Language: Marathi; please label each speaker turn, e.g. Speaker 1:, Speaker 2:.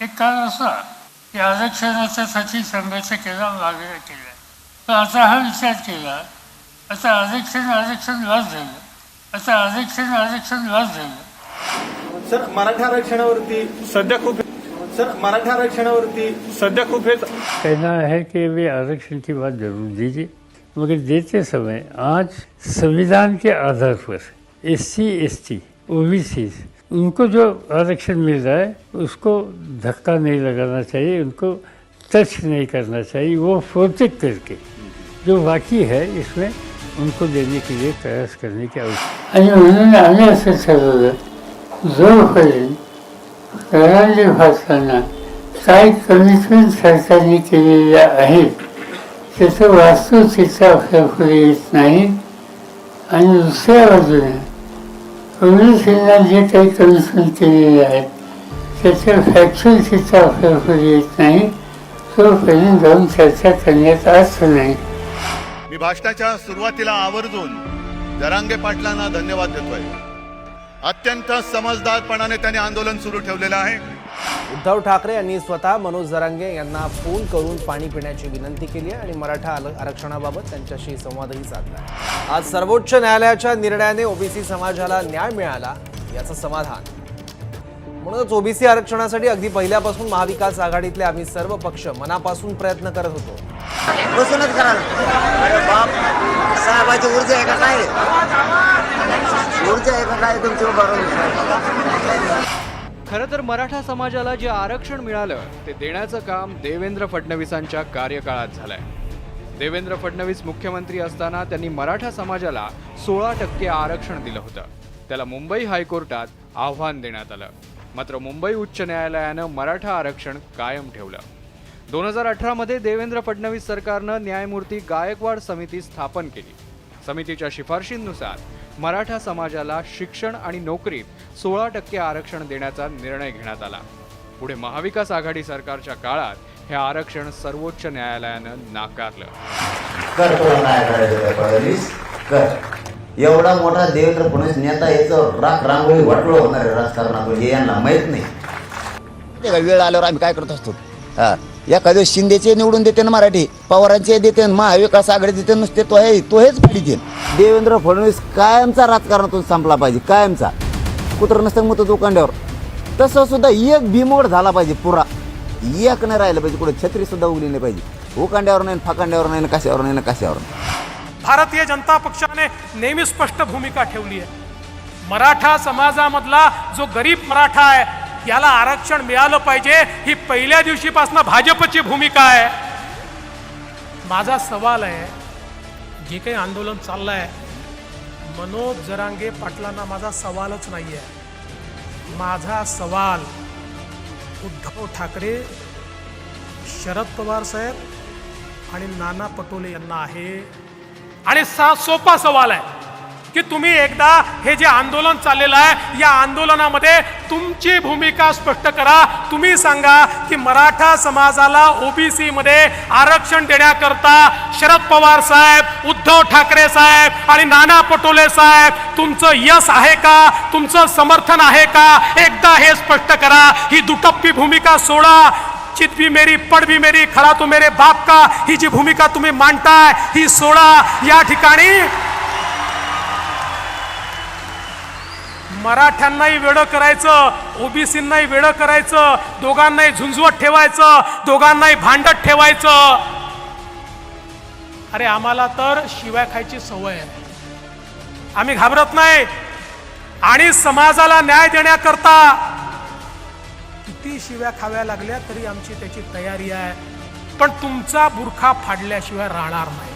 Speaker 1: एक काळ असा की आरक्षणाच्यासाठी संघर्ष केला मागण्या केल्या. पण आता हा विचार केला आता आरक्षण आरक्षण वाद झालं आता आरक्षण आरक्षण वाद झालं.
Speaker 2: सर मराठा आरक्षणावरती सध्या खूप सर मराठा आरक्षणावरती सध्या खूप हे
Speaker 1: कहना है कि वे आरक्षण की बात जरूर दीजिए मगर देते समय आज संविधान के आधार पर S C S T O B C उनको जो आरक्षण मिल रहा है उसको धक्का नहीं लगाना चाहिए उनको टच नहीं करना चाहिए वो प्रोटेक्ट करके। जो बाकी है इसमें उनको देने के लिए प्रयास करने की आवश्यकता। आणि म्हणून आम्ही असं ठरवलं जोपर्यंत करांली भासताना काही कमिटमेंट सरकारने केलेल्या आहेत त्याचं वास्तुस्थितीचा फरक येत नाही आणि दुसऱ्या बाजूने पोलिसांना जे काही कमिटमेंट केलेले आहेत त्याच्या फॅक्च्युअल तिचा येत नाही. तोपर्यंत जाऊन चर्चा करण्यात असं नाही
Speaker 3: मी भाषणाच्या सुरुवातीला आवर्जून जरांगे पाटलांना धन्यवाद देतोय. अत्यंत समजदारपणाने त्यांनी आंदोलन सुरू ठेवलेलं आहे.
Speaker 4: उद्धव ठाकरे यांनी स्वतः मनोज जरांगे यांना फोन करून पाणी पिण्याची विनंती केली आहे आणि मराठा आल- आरक्षणाबाबत त्यांच्याशी संवादही साधला आहे. आज सर्वोच्च न्यायालयाच्या निर्णयाने ओबीसी समाजाला न्याय मिळाला याचं समाधान. म्हणूनच ओबीसी आरक्षणासाठी अगदी पहिल्यापासून महाविकास आघाडीतले आम्ही सर्व पक्ष मनापासून प्रयत्न करत होतो.
Speaker 5: बसूनच करा. अरे बाप साहेबाची ऊर्जा आहे का काय ऊर्जा आहे का काय तुमची बरोबर
Speaker 6: खरं तर मराठा समाजाला जे आरक्षण मिळालं ते देण्याचं काम देवेंद्र फडणवीसांच्या कार्यकाळात झालंय. देवेंद्र फडणवीस मुख्यमंत्री असताना त्यांनी मराठा समाजाला सोळा टक्के आरक्षण दिलं होतं. त्याला मुंबई हायकोर्टात आव्हान देण्यात आलं. मात्र मुंबई उच्च न्यायालयानं मराठा आरक्षण कायम ठेवलं. दोन हजार अठरामध्ये देवेंद्र फडणवीस सरकारनं न्यायमूर्ती गायकवाड समिती स्थापन केली. समितीच्या शिफारशींनुसार मराठा समाजाला शिक्षण आणि नोकरीत सोळा टक्के आरक्षण देण्याचा निर्णय घेण्यात आला. पुढे महाविकास आघाडी सरकारच्या काळात हे आरक्षण सर्वोच्च न्यायालयानं नाकारलं.
Speaker 5: एवढा मोठा देवेंद्र फडणवीस नेता याचं राख रांगोळी वाटलं होणार राजकारणातून हे यांना माहीत नाही. वेळ आल्यावर आम्ही काय करत असतो? हा. एखाद्या शिंदेचे निवडून देते ना मराठी पवारांचे देते महाविकास आघाडी देते नुसते तो आहे तो हेच पाहिजे. देवेंद्र फडणवीस कायमचा राजकारणातून संपला पाहिजे कायमचा. कुत्र नसतं मत दुकांड्यावर तसं सुद्धा एक भीमोड झाला पाहिजे पुरा. एक नाही राहिलं पाहिजे कुठे छत्री सुद्धा उगली नाही पाहिजे. उकांड्यावर नाही फाकांड्यावर नाही ना कशावर नाही ना कशावर नाही.
Speaker 7: भारतीय जनता पक्षाने नेहमी स्पष्ट भूमिका ठेवली आहे. मराठा समाजामधला जो गरीब मराठा आहे याला आरक्षण मिळालं पाहिजे. ही पहिल्या दिवशीपासून भाजपची भूमिका आहे. माझा सवाल आहे जे काही आंदोलन चाललं आहे मनोज जरांगे पाटलांना माझा सवालच नाही आहे माझा सवाल उद्धव ठाकरे शरद पवार साहेब आणि नाना पटोले यांना आहे. आणि सा सोपा सवाल आहे. की तुम्ही एकदा हे जे आंदोलन चाललेलं आहे या आंदोलनामध्ये तुमची भूमिका स्पष्ट करा. तुम्ही सांगा की मराठा समाजाला ओबीसीमध्ये आरक्षण देण्याकरता शरद पवार साहेब उद्धव ठाकरे साहेब आणि नाना पटोले साहेब तुमचं यश आहे का? तुमचं समर्थन आहे का? एकदा हे स्पष्ट करा. ही दुटप्पी भूमिका सोडा. चित भी मेरी पड भी मेरी खरा तू मेरे बाप का ही जी भूमिका तुम्ही मांडताय ही सोडा. या ठिकाणी मराठ्यांनाही वेडं करायचं ओबीसींनाही वेडं करायचं दोघांनाही झुंजवत ठेवायचं दोघांनाही भांडत ठेवायचं. अरे आम्हाला तर शिवाय खायची सवय आहे. आम्ही घाबरत नाही. आणि समाजाला न्याय देण्याकरता किती शिव्या खाव्या लागल्या तरी आमची त्याची तयारी आहे. पण तुमचा बुरखा फाडल्याशिवाय राहणार नाही.